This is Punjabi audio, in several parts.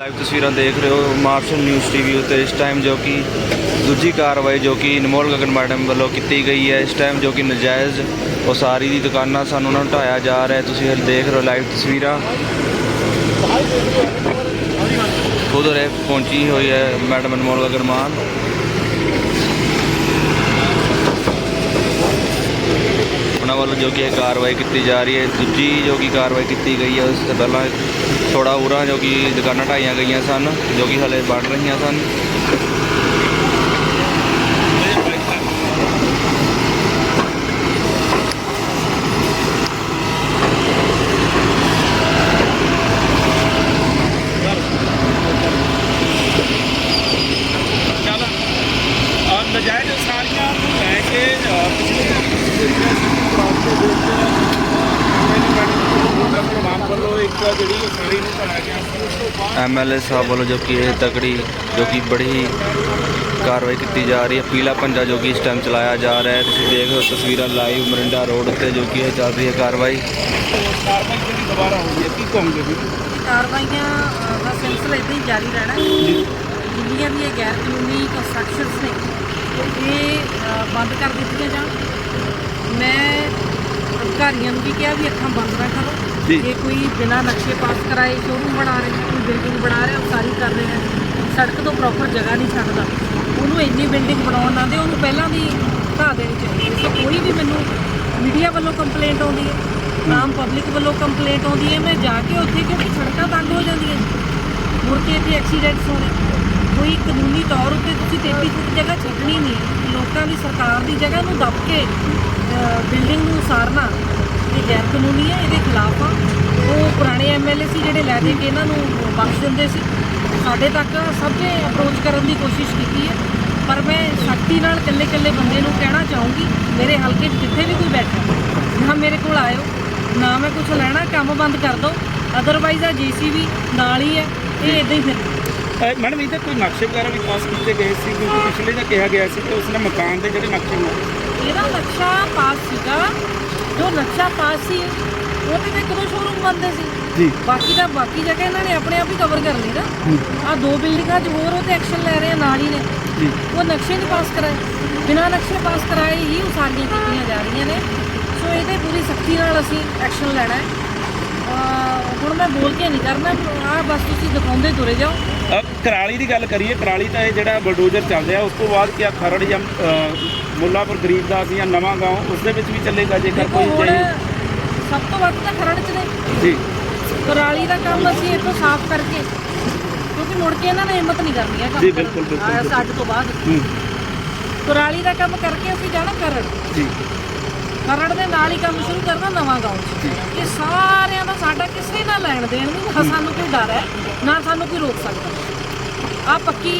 ਲਾਈਵ ਤਸਵੀਰਾਂ ਦੇਖ ਰਹੇ ਹੋ ਮਾਰਸ਼ਲ ਨਿਊਜ਼ ਟੀਵੀ ਉੱਤੇ। ਇਸ ਟਾਈਮ ਜੋ ਕਿ ਦੂਜੀ ਕਾਰਵਾਈ ਜੋ ਕਿ ਅਨਮੋਲ ਗਗਨ ਮੈਡਮ ਵੱਲੋਂ ਕੀਤੀ ਗਈ ਹੈ। ਇਸ ਟਾਈਮ ਜੋ ਕਿ ਨਜਾਇਜ਼ ਉਸਾਰੀ ਦੀ ਦੁਕਾਨਾਂ ਸਾਨੂੰ ਉਹਨਾਂ ਨੂੰ ਢਾਇਆ ਜਾ ਰਿਹਾ ਤੁਸੀਂ ਇਹ ਦੇਖ ਰਹੇ ਹੋ ਲਾਈਵ ਤਸਵੀਰਾਂ। ਖੁਦ ਰੇ ਪਹੁੰਚੀ ਹੋਈ ਹੈ ਮੈਡਮ ਅਨਮੋਲ ਗਗਨ ਮਾਨ। ਉਹਨਾਂ ਵੱਲੋਂ ਜੋ ਕਿ ਇਹ ਕਾਰਵਾਈ ਕੀਤੀ ਜਾ ਰਹੀ ਹੈ, ਦੂਜੀ ਜੋ ਕਿ ਕਾਰਵਾਈ ਕੀਤੀ ਗਈ ਹੈ, ਉਸ ਤੋਂ ਪਹਿਲਾਂ ਥੋੜਾ ਉਰਾਂ ਜੋ ਕਿ ਦੁਕਾਨਾਂ ਢਾਈਆਂ ਗਈਆਂ ਸਨ, ਜੋ ਕਿ ਹਲੇ ਬਣ ਰਹੀਆਂ ਸਨ ਚੱਲ ਔਰ ਨਜਾਇਜ਼ ਸਾਰੀਆਂ ਨੂੰ ਲੈ ਕੇ ਅ, ਪਿਛਲੇ ਮਾਨ ਇੱਕ ਜਿਹੜੀ ਉਸਾਰੀ ਨੂੰ ਢਾਇਆ ਗਿਆ। ਸੀ ਉਸ ਤੋਂ ਬਾਅਦ ਐਮਐਲਏ ਸਾਹਿਬ ਵੱਲੋਂ ਜੋ ਕਿ ਇਹ ਤਕੜੀ ਜੋ ਕਿ ਬੜੀ ਕਾਰਵਾਈ ਕੀਤੀ ਜਾ ਰਹੀ ਹੈ ਪੀਲਾ ਪੰਜਾ ਜੋ ਕਿ ਇਸ ਟਾਈਮ ਚਲਾਇਆ ਜਾ ਰਿਹਾ ਹੈ। ਤੁਸੀਂ ਦੇਖ ਰਹੇ ਹੋ ਤਸਵੀਰਾਂ ਲਾਈਵ ਮਰਿੰਡਾ ਰੋਡ ਉੱਤੇ ਜੋ ਕਿ ਇਹ ਚੱਲ ਰਹੀ ਹੈ ਕਾਰਵਾਈ। ਕਾਰਵਾਈ ਜਿਹੜੀ ਦੁਬਾਰਾ ਹੋਈ ਹੈ ਕੀ ਕਹੋਗੇ ਵੀ ਕਾਰਵਾਈਆਂ ਦਾ ਸਿਲਸਿਲਾ ਇਦਾਂ ਹੀ ਜਾਰੀ ਰਹਿਣਾ ਹੈ। ਜਿੰਨੀਆਂ ਵੀ ਇਹ ਗੈਰ ਕਾਨੂੰਨੀ ਕੰਸਟਰਕਸ਼ਨਸ ਨੇ ਇਹ ਬੰਦ ਕਰ ਦਿੱਤੀਆਂ ਜਾਣ। ਮੈਂ ਅਧਿਕਾਰੀਆਂ ਨੂੰ ਵੀ ਕਿਹਾ ਵੀ ਅੱਖਾਂ ਬੰਦ ਨਾ ਕਰੋ। ਜੀ। ਜੇ ਕੋਈ ਬਿਨਾਂ ਨਕਸ਼ੇ ਪਾਸ ਕਰਾਏ ਸ਼ੋਰੂਮ ਬਣਾ ਰਿਹਾ ਕੋਈ ਬਿਲਡਿੰਗ ਬਣਾ ਰਿਹਾ ਉਸਾਰੀ ਕਰ ਰਿਹਾ ਸੜਕ ਤੋਂ ਪ੍ਰੋਪਰ ਜਗ੍ਹਾ ਨਹੀਂ ਛੱਡਦਾ। ਉਹਨੂੰ ਇੰਨੀ ਬਿਲਡਿੰਗ ਬਣਾਉਣ ਨਾ ਦੇ ਉਹਨੂੰ ਪਹਿਲਾਂ ਦੀ ਢਾਹ ਦੇਣੀ ਚਾਹੀਦੀ ਸੋ ਕੋਈ ਵੀ ਮੈਨੂੰ ਮੀਡੀਆ ਵੱਲੋਂ ਕੰਪਲੇਂਟ ਆਉਂਦੀ ਹੈ ਆਮ ਪਬਲਿਕ ਵੱਲੋਂ ਕੰਪਲੇਂਟ ਆਉਂਦੀ ਹੈ ਮੈਂ ਜਾ ਕੇ ਉੱਥੇ ਕਿਉਂਕਿ ਸੜਕਾਂ ਤੰਗ ਹੋ ਜਾਂਦੀਆਂ ਮੁੜ ਕੇ ਇੱਥੇ ਐਕਸੀਡੈਂਟਸ ਹੋਣੇ। ਕੋਈ ਕਾਨੂੰਨੀ ਤੌਰ ਉੱਤੇ ਤੁਸੀਂ 33 ਫੁੱਟ ਜਗ੍ਹਾ ਛੱਡਣੀ ਨਹੀਂ। ਲੋਕਾਂ ਦੀ ਸਰਕਾਰ ਦੀ ਜਗ੍ਹਾ ਨੂੰ ਦੱਬ ਕੇ ਬਿਲਡਿੰਗ ਨੂੰ ਉਸਾਰਨਾ ਇਹ ਗੈਰ ਕਾਨੂੰਨੀ ਹੈ, ਇਹਦੇ ਖਿਲਾਫ ਆ। ਉਹ ਪੁਰਾਣੇ ਐਮਐਲਏ ਸੀ ਜਿਹੜੇ ਲੈ ਦੇ ਕੇ ਇਹਨਾਂ ਨੂੰ ਬਖਸ਼ ਦਿੰਦੇ ਸੀ। ਸਾਡੇ ਤੱਕ ਸਭ ਨੇ ਅਪਰੋਚ ਕਰਨ ਦੀ ਕੋਸ਼ਿਸ਼ ਕੀਤੀ ਹੈ। ਪਰ ਮੈਂ ਸ਼ਕਤੀ ਨਾਲ ਇਕੱਲੇ ਇਕੱਲੇ ਬੰਦੇ ਨੂੰ ਕਹਿਣਾ ਚਾਹੂੰਗੀ, ਮੇਰੇ ਹਲਕੇ 'ਚ ਜਿੱਥੇ ਵੀ ਕੋਈ ਬੈਠਾ, ਨਾ ਮੇਰੇ ਕੋਲ ਆਇਓ, ਨਾ ਮੈਂ ਕੁਝ ਲੈਣਾ, ਕੰਮ ਬੰਦ ਕਰ ਦਿਓ। ਅਦਰਵਾਈਜ਼ ਆ ਜੀਸੀਬੀ ਨਾਲ ਹੀ ਹੈ, ਇਹ ਇਦਾਂ ਹੀ ਫਿਰ। ਮੈਡਮ ਇਹਦੇ ਕੋਈ ਨਕਸ਼ੇ ਵਗੈਰਾ ਵੀ ਪਾਸ ਕੀਤੇ ਗਏ ਸੀ? ਕਿਉਂਕਿ ਪਿਛਲੇ ਦਾ ਕਿਹਾ ਗਿਆ ਸੀ ਕਿ ਉਸਨੇ ਮਕਾਨ ਦੇ ਜਿਹੜੇ ਨਕਸ਼ੇ ਨੇ ਇਹਦਾ ਨਕਸ਼ਾ ਪਾਸ ਸੀਗਾ। ਜੋ ਨਕਸ਼ਾ ਪਾਸ ਸੀ ਉਹਦੇ ਤੇ ਕਦੋਂ ਸ਼ੋਰੂਮ ਬੰਦੇ ਸੀ। ਜੀ। ਬਾਕੀ ਦਾ ਬਾਕੀ ਜਗ੍ਹਾ ਇਹਨਾਂ ਨੇ ਆਪਣੇ ਆਪ ਹੀ ਕਵਰ ਕਰ ਲਈ ਨਾ। ਆ ਦੋ ਬਿਲਡਿੰਗਾਂ 'ਚ ਹੋਰ ਉਹ ਤੇ ਐਕਸ਼ਨ ਲੈ ਰਹੇ ਆ ਨਾਲ ਹੀ ਨੇ। ਜੀ। ਉਹ ਨਕਸ਼ੇ ਨਹੀਂ ਪਾਸ ਕਰਾਏ। ਬਿਨਾਂ ਨਕਸ਼ੇ ਪਾਸ ਕਰਾਏ ਹੀ ਉਸਾਰੀਆਂ ਕੀਤੀਆਂ ਜਾ ਰਹੀਆਂ ਨੇ। ਸੋ ਇਹਦੇ ਪੂਰੀ ਸਖਤੀ ਨਾਲ ਅਸੀਂ ਐਕਸ਼ਨ ਲੈਣਾ ਹੈ। ਮੈਂ ਬੋਲ ਕੇ ਨਹੀਂ ਕਰਨਾ ਆ ਬਸ ਤੁਸੀਂ ਦਿਖਾਉਂਦੇ ਤੁਰੇ ਜਾਓ। ਅ, ਕਰਾਲੀ ਦੀ ਗੱਲ ਕਰੀਏ ਕਰਾਲੀ ਤਾਂ ਇਹ ਜਿਹੜਾ ਬਲਡੋਜ਼ਰ ਚੱਲ ਰਿਹਾ ਉਸ ਤੋਂ ਬਾਅਦ ਕਿਆ ਖਰੜ ਜਾਂ ਅ, ਮੁੱਲਾਪੁਰ ਗਰੀਬਦਾਸ ਜਾਂ ਨਵਾਂ ਗਾਉਂ ਉਸ ਦੇ ਵਿੱਚ ਵੀ ਚੱਲੇਗਾ ਜੇਕਰ ਦੇਖੋ ਕੋਈ ਹੁਣ ਜਾਈ ਸਭ ਤੋਂ ਵੱਧ ਤਾਂ ਖਰੜ ਚ ਨੇ। ਜੀ। ਕੁਰਾਲੀ ਦਾ ਕੰਮ ਅਸੀਂ ਇੱਥੋਂ ਸਾਫ਼ ਕਰਕੇ ਕਿਉਂਕਿ ਮੁੜ ਕੇ ਇਹਨਾਂ ਨੇ ਹਿੰਮਤ ਨਹੀਂ ਕਰਨੀ ਹੈ ਕੰਮ ਜੀ, ਕਰਨ ਬਿਲਕੁਲ। ਅੱਜ ਤੋਂ ਬਾਅਦ। ਹੂੰ। ਕੁਰਾਲੀ ਦਾ ਕੰਮ ਕਰਕੇ ਅਸੀਂ ਜਾਣਾ ਖਰੜ। ਜੀ। ਖਰੜ ਦੇ ਨਾਲ ਹੀ ਕੰਮ ਸ਼ੁਰੂ ਕਰਨਾ ਨਵਾਂ ਗਾਉਂ ਚ। ਇਹ ਸਾਰਿਆਂ ਦਾ ਸਾਡਾ ਕਿਸੇ ਨਾਲ ਲੈਣ ਦੇਣ ਨਹੀਂ ਨਾ ਸਾਨੂੰ ਕੋਈ ਡਰ ਹੈ ਨਾ ਸਾਨੂੰ ਕੋਈ ਰੋਕ ਸਕਦਾ। ਆ ਪੱਕੀ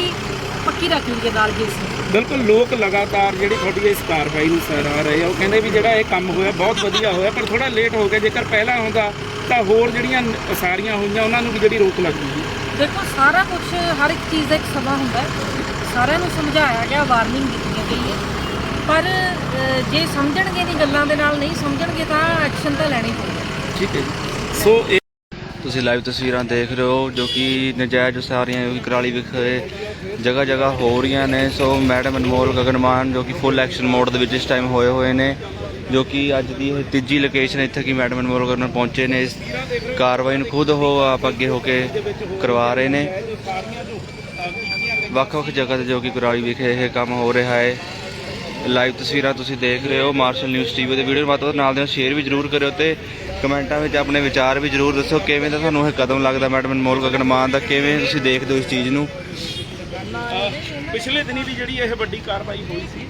ਪੱਕੀ ਰੱਖ ਲਈਏ ਨਾਲ ਜੀ ਅਸੀਂ ਬਿਲਕੁਲ ਲੋਕ ਲਗਾਤਾਰ ਜਿਹੜੀ ਤੁਹਾਡੀ ਇਸ ਕਾਰਵਾਈ ਨੂੰ ਸਰਾਹ ਰਹੇ ਆ ਉਹ ਕਹਿੰਦੇ ਵੀ ਜਿਹੜਾ ਇਹ ਕੰਮ ਹੋਇਆ ਬਹੁਤ ਵਧੀਆ ਹੋਇਆ ਪਰ ਥੋੜਾ ਲੇਟ ਹੋ ਗਿਆ ਜੇਕਰ ਪਹਿਲਾਂ ਹੁੰਦਾ ਤਾਂ ਹੋਰ ਜਿਹੜੀਆਂ ਸਾਰੀਆਂ ਹੋਈਆਂ ਉਹਨਾਂ ਨੂੰ ਵੀ ਜਿਹੜੀ ਰੋਕ ਲੱਗਦੀ ਸੀ। ਦੇਖੋ ਸਾਰਾ ਕੁਝ ਹਰ ਇੱਕ ਚੀਜ਼ ਦਾ ਇੱਕ ਸਮਾਂ ਹੁੰਦਾ ਹੈ। ਸਾਰਿਆਂ ਨੂੰ ਸਮਝਾਇਆ ਗਿਆ ਵਾਰਨਿੰਗ ਦਿੱਤੀ ਗਈ ਹੈ ਪਰ ਅ, ਜੇ ਸਮਝਣਗੇ ਨਹੀਂ ਗੱਲਾਂ ਦੇ ਨਾਲ ਨਹੀਂ ਸਮਝਣਗੇ ਤਾਂ ਐਕਸ਼ਨ ਤਾਂ ਲੈਣੀ ਪਊਗਾ। ਠੀਕ ਹੈ ਜੀ। ਸੋ ਇਹ ਤੁਸੀਂ ਲਾਈਵ ਤਸਵੀਰਾਂ ਦੇਖ ਰਹੇ ਹੋ ਜੋ ਕਿ ਨਜਾਇਜ਼ ਉਸਾਰੀਆਂ ਜੋ ਕਿ ਕਰਾਲੀ ਵਿਖੇ ਜਗ੍ਹਾ ਜਗ੍ਹਾ ਹੋ ਰਹੀਆਂ ਨੇ। ਸੋ ਮੈਡਮ ਅਨਮੋਲ ਗਗਨਮਾਨ ਜੋ ਕਿ ਫੁੱਲ ਐਕਸ਼ਨ ਮੋਡ ਦੇ ਵਿੱਚ ਇਸ ਟਾਈਮ ਹੋਏ ਹੋਏ ਨੇ ਜੋ ਕਿ ਅੱਜ ਦੀ ਇਹ ਤੀਜੀ ਲੋਕੇਸ਼ਨ ਇੱਥੇ ਕਿ ਮੈਡਮ ਅਨਮੋਲ ਗਗਨ ਪਹੁੰਚੇ ਨੇ। ਇਸ ਕਾਰਵਾਈ ਨੂੰ ਖੁਦ ਉਹ ਆਪ ਅੱਗੇ ਹੋ ਕੇ ਕਰਵਾ ਰਹੇ ਨੇ। ਵੱਖ-ਵੱਖ ਜਗ੍ਹਾ ਤੇ ਜੋ ਕਿ ਕਰਾਲੀ ਵਿਖੇ ਇਹ ਕੰਮ ਹੋ ਰਿਹਾ ਹੈ। ਲਾਈਵ ਤਸਵੀਰਾਂ ਤੁਸੀਂ ਦੇਖ ਰਹੇ ਹੋ ਮਾਰਸ਼ਲ ਨਿਊਜ਼ ਟੀਵੀ ਦੇ ਵੀਡੀਓ ਨੂੰ ਵੱਧ ਨਾਲ ਦੇ ਸ਼ੇਅਰ ਵੀ ਜਰੂਰ ਕਰਿਓ ਤੇ ਕਮੈਂਟਾਂ ਵਿੱਚ ਆਪਣੇ ਵਿਚਾਰ ਵੀ ਜਰੂਰ ਦੱਸੋ। ਕਿਵੇਂ ਦਾ ਤੁਹਾਨੂੰ ਇਹ ਕਦਮ ਲੱਗਦਾ ਮੈਡਮ ਅਨਮੋਲ ਗਗਨ ਮਾਨ ਦਾ? ਕਿਵੇਂ ਤੁਸੀਂ ਦੇਖਦੇ ਹੋ ਇਸ ਚੀਜ਼ ਨੂੰ? ਪਿਛਲੇ ਦਿਨੀ ਵੀ ਜਿਹੜੀ ਇਹ ਵੱਡੀ ਕਾਰਵਾਈ ਹੋਈ ਸੀ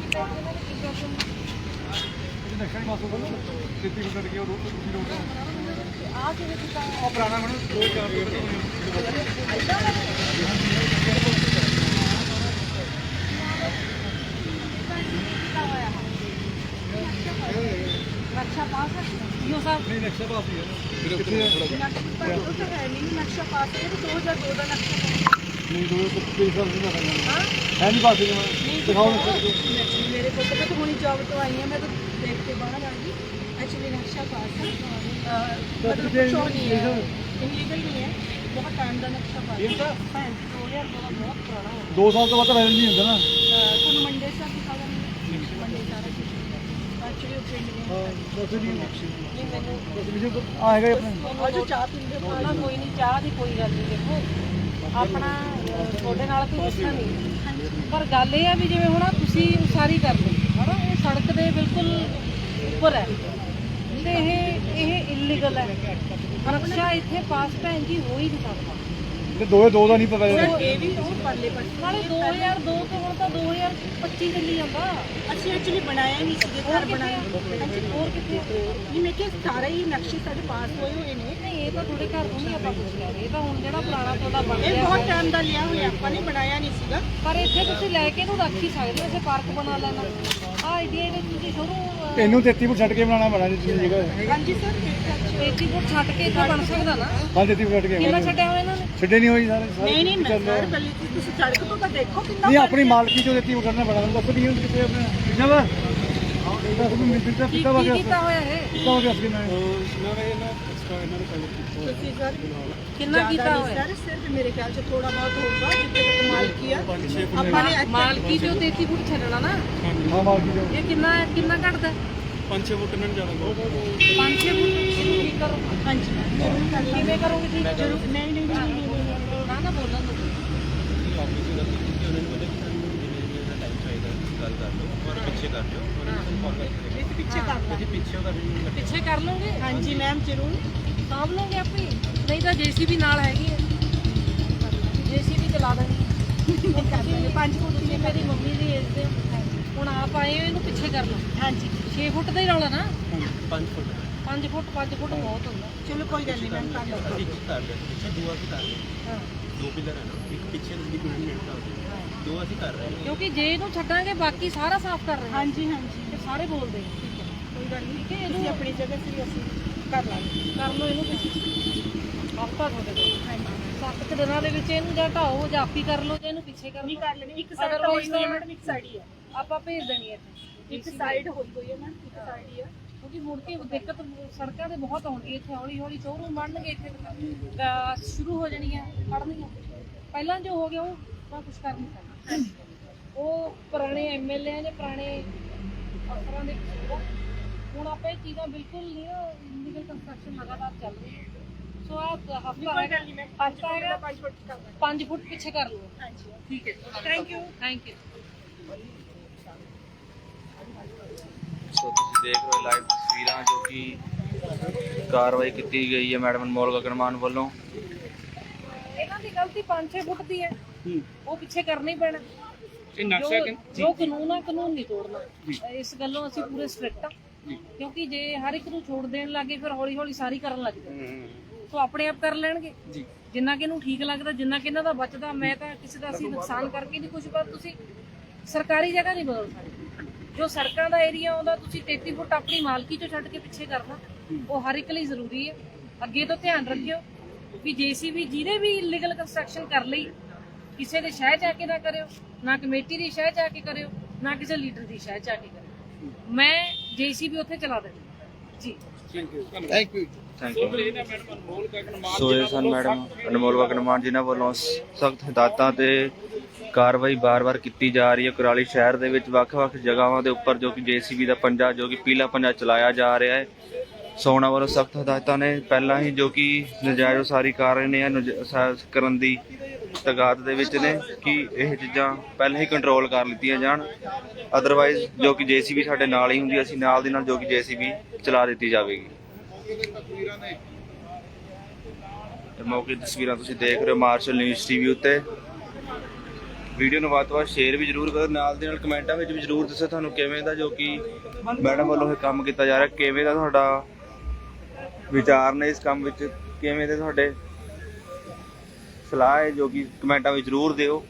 ਨਕਸ਼ਾ ਪਾਸ ਹੈ ਯੋ ਸਾਹਿਬ ਨਹੀਂ ਨਕਸ਼ਾ ਪਾਸ ਹੀ। ਹੈ ਨਕਸ਼ਾ ਪਾਸ ਹੈ 2002 ਦਾ ਨਕਸ਼ਾ ਹੈ। ਨਹੀਂ ਪਾਸੇ ਜਮਾ ਦਿਖਾਓ ਮੇਰੇ ਕੋਲ ਤਾਂ ਹੁਣੀ ਜੌਬ ਤੋਂ ਆਈ ਹਾਂ ਮੈਂ ਤਾਂ ਦੇਖ ਕੇ ਬਾਹਰ ਆ ਗਈ ਐਕਚੁਅਲੀ ਨਕਸ਼ਾ ਪਾਸ ਹੈ। ਮਤਲਬ ਹੋਰ ਨਹੀਂ ਹੈ। ਇਲੀਗਲ ਨਹੀਂ ਹੈ। ਬਹੁਤ ਟਾਈਮ ਦਾ ਨਕਸ਼ਾ ਭੈਣ ਜੀ 2000 ਦਾ ਬਹੁਤ ਪੁਰਾਣਾ ਹੋ ਦੋ ਸਾਲ ਤੋਂ ਬਾਅਦ ਤਾਂ ਵੈਲਿਡ ਨਹੀਂ ਹੁੰਦਾ ਨਾ। ਤੁਹਾਨੂੰ ਮੰਡੇ ਸਾਹਿਬ ਦਿਖਾ ਦਾਂਗੇ ਮੰਡੇ ਸਾਹਿਬ ਐਕਚੁਅਲੀ ਉਹ ਪਿੰਡ ਚਾਹ ਪੀਂਦੇ ਪਾਣਾ ਕੋਈ ਨਹੀਂ ਚਾਹ ਦੀ ਕੋਈ ਗੱਲ ਨਹੀਂ ਦੇਖੋ ਆਪਣਾ ਅਹ, ਤੁਹਾਡੇ ਨਾਲ ਕੋਈ ਗੁੱਸਾ ਨਹੀਂ ਪਰ ਗੱਲ ਇਹ ਹੈ ਵੀ ਜਿਵੇਂ ਹੁਣ ਆਹ ਤੁਸੀਂ ਉਸਾਰੀ ਕਰ ਲਓ ਹਨਾ ਇਹ ਸੜਕ ਦੇ ਬਿਲਕੁਲ ਉੱਪਰ ਹੈ ਤੇ ਇਹ ਇਹ ਇਲੀਗਲ ਹੈ ਰਕਸ਼ਾ ਇੱਥੇ ਪਾਸ ਭੈਣ ਜੀ ਹੋ ਹੀ ਨਹੀਂ ਸਕਦਾ ਤੇ ਦੋਏ ਦੋ ਦਾ ਨਹੀਂ ਪਤਾ ਇਹਦਾ। ਇਹ ਵੀ ਉਹ ਪਰਲੇ ਪਰ ਨਾਲੇ 2002 ਤੋਂ ਹੁਣ ਤਾਂ 2025 ਚੱਲੀ ਜਾਂਦਾ। ਅਸੀਂ ਐਕਚੁਅਲੀ ਬਣਾਇਆ ਨਹੀਂ ਸੀ ਹੋਰ ਘਰ ਬਣਾਇਆ? ਹਾਂਜੀ, ਹੋਰ ਕਿੱਥੇ ਆ? ਨਹੀਂ ਮੈਂ ਕਿਹਾ ਸਾਰੇ ਹੀ ਨਕਸ਼ੇ ਸਾਡੇ ਪਾਸ ਹੋਏ ਹੋਏ ਨੇ। ਨਹੀਂ ਇਹ ਤਾਂ ਤੁਹਾਡੇ ਘਰ ਤੋਂ ਨਹੀਂ ਆਪਾਂ ਪੁੱਛ ਲਿਆ। ਇਹ ਤਾਂ ਹੁਣ ਜਿਹੜਾ ਪੁਰਾਣਾ ਤੁਹਾਡਾ ਬਣ ਇਹ ਬਹੁਤ ਟਾਈਮ ਦਾ ਲਿਆ ਹੋਇਆ ਆਪਾਂ ਨੇ ਬਣਾਇਆ ਨਹੀਂ ਸੀਗਾ। ਪਰ ਇੱਥੇ ਤੁਸੀਂ ਲੈ ਕੇ ਇਹਨੂੰ ਰੱਖ ਹੀ ਸਕਦੇ ਹੋ ਇੱਥੇ ਪਾਰਕ ਬਣਾ ਲੈਣਾ। ਆ ਆਈਡੀਆ ਦੇ ਤੁਸੀਂ ਸ਼ੁਰੂ ਇਹਨੂੰ 33 ਫੁੱਟ ਛੱਡ ਕੇ ਬਣਾਉਣਾ ਪੈਣਾ ਜਿੱਥੇ ਜਗ੍ਹਾ ਹੈ। ਹਾਂਜੀ ਸਰ ਤੇਤੀ ਫੁੱਟ ਛੱਡ ਕੇ ਇੱਥੇ ਬਣ ਸਕਦਾ ਨਾ। ਹਾਂ 33 ਫੁੱਟ ਛੱਡ ਕੇ। ਕਿੰਨਾ। ਛੱਡਿਆ ਹੋਇਆ ਇਹਨਾਂ ਛੱਡੇ ਨਹੀਂ ਹੋਈ ਸਾਰੇ ਸਾਰੇ ਨਹੀਂ ਨਹੀਂ ਮੈਂ। ਸਰ ਚ ਤੁਸੀਂ ਸੜਕ ਤੋਂ ਤਾਂ ਦੇਖੋ ਕਿੰਨਾ ਨਹੀਂ ਆਪਣੀ ਮਾਲਕੀ ਚੋਂ 33 ਫੁੱਟ ਕਰਨਾ ਪੈਣਾ ਦੱਸ ਨਹੀਂ ਹੁੰਦੀ ਕਿਤੇ ਆਪਣੇ। ਕਿੰਨਾ ਵਾ? ਕੀ ਕੀ ਨਾ ਕਿੰਨਾ ਕੀਤਾ ਹੋਇਆ? ਸਰ ਸਿਰਫ ਮੇਰੇ ਖਿਆਲ ਚ ਥੋੜਾ ਬਹੁਤ ਹੋਊਗਾ ਜਿੱਥੇ ਤੱਕ ਮਾਲਕੀ ਆ। ਆਪਾਂ ਨੇ ਮਾਲਕੀ ਜੋ 33 ਫੁੱਟ ਛੱਡਣਾ ਨਾ। ਹਾਂ ਮਾਲਕੀ ਚੋਂ। ਇਹ ਕਿੰਨਾ ਕਿੰਨਾ ਘਟਦਾ? 5-6 ਫੁੱਟ ਨਾਲ ਜ਼ਿਆਦਾ 5-6 ਫੁੱਟ ਠੀਕ ਕਰੋ ਹਾਂਜੀ। ਕਿਵੇਂ ਕਰੋਗੇ ਠੀਕ? ਜ਼ਰੂਰ ਨਹੀਂ ਨਹੀਂ ਨਾ ਨਾ ਬੋਲਣ ਦੋ ਇਹ ਪਿੱਛੇ ਕਰ ਲਾਂਗੇ। ਪਿੱਛੇ ਕਰ ਲਓਗੇ ਹਾਂਜੀ ਮੈਮ ਜ਼ਰੂਰ। ਸਾਂਭ ਲਓਗੇ ਆਪੇ। ਹੀ। ਨਹੀਂ ਤਾਂ ਜੀਸੀਬੀ ਨਾਲ ਹੈਗੀ ਹੈ। ਜੀਸੀਬੀ ਚਲਾ ਦਾਂਗੇ। ਕਰ 5 ਫੁੱਟ ਤੁਸੀਂ ਮੇਰੀ ਮੰਮੀ ਦੀ ਏਜ ਦੇ। ਹੋ। ਹੁਣ ਆਪ ਆਏ ਹੋ ਇਹਨੂੰ ਪਿੱਛੇ ਕਰ ਲਓ। ਹਾਂਜੀ। 6 ਫੁੱਟ ਦਾ ਹੀ ਰੌਲਾ ਨਾ। 5 ਫੁੱਟ। 5 ਫੁੱਟ 5 ਫੁੱਟ ਬਹੁਤ ਹੁੰਦਾ। ਚਲੋ ਕੋਈ ਗੱਲ ਨਹੀਂ ਮੈਮ ਕਰ ਲਾਂਗੇ। ਹਾਂ। ਦੋ ਪਿਲਰ ਹੈ ਨਾ ਇੱਕ ਪਿੱਛੇ ਦੀ ਬਿਲਡਿੰਗ ਦਾ ਦੋ ਅਸੀਂ ਕਰ ਰਹੇ ਹਾਂ। ਕਿਉਂਕਿ ਜੇ ਇਹਨੂੰ ਛੱਡਾਂਗੇ ਬਾਕੀ ਸਾਰਾ ਸਾਫ਼ ਕਰ ਰਹੇ ਹਾਂ। ਹਾਂਜੀ ਹਾਂਜੀ। ਤੇ ਸਾਰੇ ਬੋਲਦੇ ਨੇ ਠੀਕ ਹੈ। ਕੋਈ ਗੱਲ ਨਹੀਂ। ਠੀਕ ਹੈ ਤੁਸੀਂ ਇਹਨੂੰ ਆਪਣੀ ਜਗ੍ਹਾ ਸੀ ਅਸੀਂ ਕਰ ਲਾਂਗੇ। ਕਰ ਲਓ ਇਹਨੂੰ ਪਿੱਛੇ ਹਫਤਾ ਤੁਹਾਡੇ ਕੋਲ ਸੱਤ ਕੁ ਦਿਨਾਂ ਦੇ ਵਿੱਚ ਇਹਨੂੰ ਜਾਂ ਢਾਓ ਜਾਂ ਆਪੀ ਕਰ ਲਓ ਜਾਂ ਇਹਨੂੰ ਪਿੱਛੇ ਕਰ ਨਹੀਂ ਲਓ। ਕਰ ਲੈਣੀ। ਇੱਕ ਸਾਈਡ ਤਾਂ ਹੋਈ ਹੋਈ ਹੈ ਤਾਂ- ਮੈਡਮ ਇੱਕ ਸਾਈਡ ਹੀ ਹੈ ਆਪਾਂ ਭੇਜ ਦੇਣੀ ਹੈ। ਇੱਥੇ ਇੱਕ ਸਾਈਡ ਹੋਈ ਹੋਈ ਹੈ ਮੈਮ ਇੱਕ ਸਾਈਡ ਹੀ ਹੈ ਕਿਉਂਕਿ ਮੁੜ ਕੇ ਦਿੱਕਤ ਸੜਕਾਂ ਤੇ ਬਹੁਤ ਆਉਂਦੀ ਹੈ ਇੱਥੇ ਹੌਲੀ ਹੌਲੀ ਸ਼ੋਰੂਮ ਬਣਨਗੇ ਇੱਥੇ। ਅਹ ਸ਼ੁਰੂ ਹੋ ਜਾਣੀਆਂ ਖੜਨੀਆਂ ਪਹਿਲਾਂ ਜੋ ਹੋ ਗਿਆ ਉਹ ਤਾਂ ਕੁਝ ਕਰ ਨਹੀਂ ਸਕਦਾ। ਉਹ ਪੁਰਾਣੇ ਐਮਐਲਏ ਨੇ ਪੁਰਾਣੇ ਅਫਸਰਾਂ ਦੇ ਕਸੂਰ ਆ। ਹੁਣ ਆਪਾਂ ਇਹ ਚੀਜ਼ਾਂ ਬਿਲਕੁਲ ਨਹੀਂ ਲੀਗਲ ਕੰਸਟਰਕਸ਼ਨ ਲਗਾਤਾਰ ਚੱਲ ਰਹੀ ਹੈ। ਸੋ ਆ ਹਫਤਾ ਕੋਈ ਗੱਲ ਨਹੀਂ ਮੈਮ ਹਫਤਾ ਹੈਗਾ 5 ਫੁੱਟ ਕਰ ਲਾਂਗੇ 5 ਫੁੱਟ ਪਿੱਛੇ ਕਰ ਲਓ। ਹਾਂਜੀ ਠੀਕ ਹੈ। Thank you thank you so ਤੁਸੀਂ ਦੇਖ ਰਹੇ ਹੋ ਲਾਈਵ ਤਸਵੀਰਾਂ ਜੋ ਕਿ ਕਾਰਵਾਈ ਕੀਤੀ ਗਈ ਹੈ ਮੈਡਮ ਅਨਮੋਲ ਗਗਨਮਾਨ ਵੱਲੋਂ। ਇਹਨਾਂ ਦੀ ਗਲਤੀ 5-6 ਫੁੱਟ ਦੀ ਹੈ। ਉਹ ਪਿੱਛੇ ਕਰਨਾ ਹੀ ਪੈਣਾ। ਇਹ ਨਕਸ਼ਾ ਜੋ ਕਿ- ਜੋ। ਕਾਨੂੰਨ ਆ ਕਾਨੂੰਨ ਨਹੀਂ ਤੋੜਨਾ। ਇਸ ਗੱਲੋਂ ਅਸੀਂ ਪੂਰੇ ਸਟ੍ਰਿਕਟ ਆ। ਕਿਉਂਕਿ ਜੇ ਹਰ ਇੱਕ ਨੂੰ ਛੋੜ ਦੇਣ ਲੱਗੇ ਫਿਰ ਹੌਲੀ ਹੌਲੀ ਸਾਰੀ ਕਰਨ ਲੱਗ ਜਾਂਦੇ ਸੋ ਆਪਣੇ ਆਪ ਕਰ ਲੈਣਗੇ। ਜੀ। ਜਿੰਨਾ ਕਿ ਇਹਨੂੰ ਠੀਕ ਲੱਗਦਾ ਜਿੰਨਾ ਕਿ ਇਹਨਾਂ ਦਾ ਬਚਦਾ ਮੈਂ ਤਾਂ ਕਿਸੇ ਦਾ ਅਸੀਂ ਨੁਕਸਾਨ ਕਰਕੇ ਨਹੀਂ ਕੁਝ ਪਰ ਤੁਸੀਂ ਸਰਕਾਰੀ ਜਗ੍ਹਾ ਨਹੀਂ ਬਦਲ ਸਕਦੇ। ਜੋ ਸੜਕਾਂ ਦਾ ਏਰੀਆ ਆਉਂਦਾ ਤੁਸੀਂ 33 ਫੁੱਟ ਆਪਣੀ ਮਾਲਕੀ ਚੋਂ ਛੱਡ ਕੇ ਪਿੱਛੇ ਕਰਨਾ। ਉਹ ਹਰ ਇੱਕ ਲਈ ਜ਼ਰੂਰੀ ਹੈ। ਅੱਗੇ ਤੋਂ ਧਿਆਨ ਰੱਖਿਓ ਵੀ ਜੀਸੀਬੀ ਜਿਹਨੇ ਵੀ ਇਲੀਗਲ ਕੰਸਟਰਕਸ਼ਨ ਕਰ ਲਈ ਕਿਸੇ ਦੇ ਸ਼ਹਿ ਜਾ ਕੇ ਨਾ ਕਰਿਓ ਨਾ ਕਮੇਟੀ ਦੀ ਸ਼ਹਿ ਜਾ ਕੇ ਕਰਿਓ ਨਾ ਕਿਸੇ ਲੀਡਰ ਦੀ ਸ਼ਹਿ ਜਾ ਕੇ ਕਰਿਓ। ਮੈਂ ਜੀਸੀਬੀ ਉੱਥੇ ਚਲਾ ਦੇਣੀ ਜੀ। Thank you thank you so ਇਹ ਸਨ ਮੈਡਮ ਅਨਮੋਲ ਗਗਨਮਾਨ ਜਿਨ੍ਹਾਂ ਵੱਲੋਂ ਸਖਤ ਹਦਾਇਤਾਂ ਤੇ ਕਾਰਵਾਈ ਬਾਰ-ਬਾਰ ਕੀਤੀ ਜਾ ਰਹੀ ਹੈ। ਕੁਰਾਲੀ ਸ਼ਹਿਰ ਦੇ ਵਿੱਚ ਵੱਖ-ਵੱਖ ਜਗ੍ਹਾਵਾਂ ਦੇ ਉੱਪਰ ਜੋ ਕਿ ਜੀਸੀਬੀ ਦਾ ਪੰਜਾ ਜੋ ਕਿ ਪੀਲਾ ਪੰਜਾ ਚਲਾਇਆ ਜਾ ਰਿਹਾ ਹੈ। ਸੋਨਾ ਵੱਲੋਂ ਸਖਤ ਹਦਾਇਤਾਂ ਨੇ। ਪਹਿਲਾਂ ਹੀ ਜੋ ਕਿ ਨਜਾਇਜ਼ ਉਸਾਰੀ ਕਰ ਰਹੇ ਨੇ ਕਰਨ ਦੀ ਤਗਾਤ ਦੇ ਵਿੱਚ ਨੇ ਕਿ ਇਹ ਚੀਜ਼ਾਂ ਪਹਿਲਾਂ ਹੀ ਕੰਟਰੋਲ ਕਰ ਲਿੱਤੀਆਂ ਜਾਣ। ਅਦਰਵਾਈਜ਼ ਜੋ ਕਿ ਜੀਸੀਬੀ ਸਾਡੇ ਨਾਲ ਹੀ ਹੁੰਦੀ ਅਸੀਂ ਨਾਲ ਦੀ ਨਾਲ ਜੋ ਕਿ ਜੀਸੀਬੀ ਚਲਾ ਦਿੱਤੀ ਜਾਵੇਗੀ। ਤੇ ਮੌਕੇ ਦੀਆਂ ਤਸਵੀਰਾਂ ਤੁਸੀਂ ਦੇਖ ਰਹੇ ਹੋ ਮਾਰਸ਼ਲ ਨਿਊਜ਼ ਟੀਵੀ ਉੱਤੇ। ਵੀਡੀਓ ਨੂੰ ਵੱਧ ਤੋਂ ਵੱਧ ਸ਼ੇਅਰ ਵੀ ਜਰੂਰ ਕਰੋ, ਨਾਲ ਦੇ ਨਾਲ ਕਮੈਂਟਾਂ ਵਿੱਚ ਵੀ ਜਰੂਰ ਦੱਸੋ ਤੁਹਾਨੂੰ ਕਿਵੇਂ ਦਾ ਜੋ ਕਿ ਮੈਡਮ ਵੱਲੋਂ ਇਹ ਕੰਮ ਕੀਤਾ ਜਾ ਰਿਹਾ, ਕਿਵੇਂ ਦਾ ਤੁਹਾਡਾ ਵਿਚਾਰ ਨੇ ਇਸ ਕੰਮ ਵਿੱਚ, ਕਿਵੇਂ ਦੇ ਤੁਹਾਡੇ ਸਲਾਹ ਹੈ ਜੋ ਕਿ ਕਮੈਂਟਾਂ ਵਿੱਚ ਜਰੂਰ ਦਿਓ।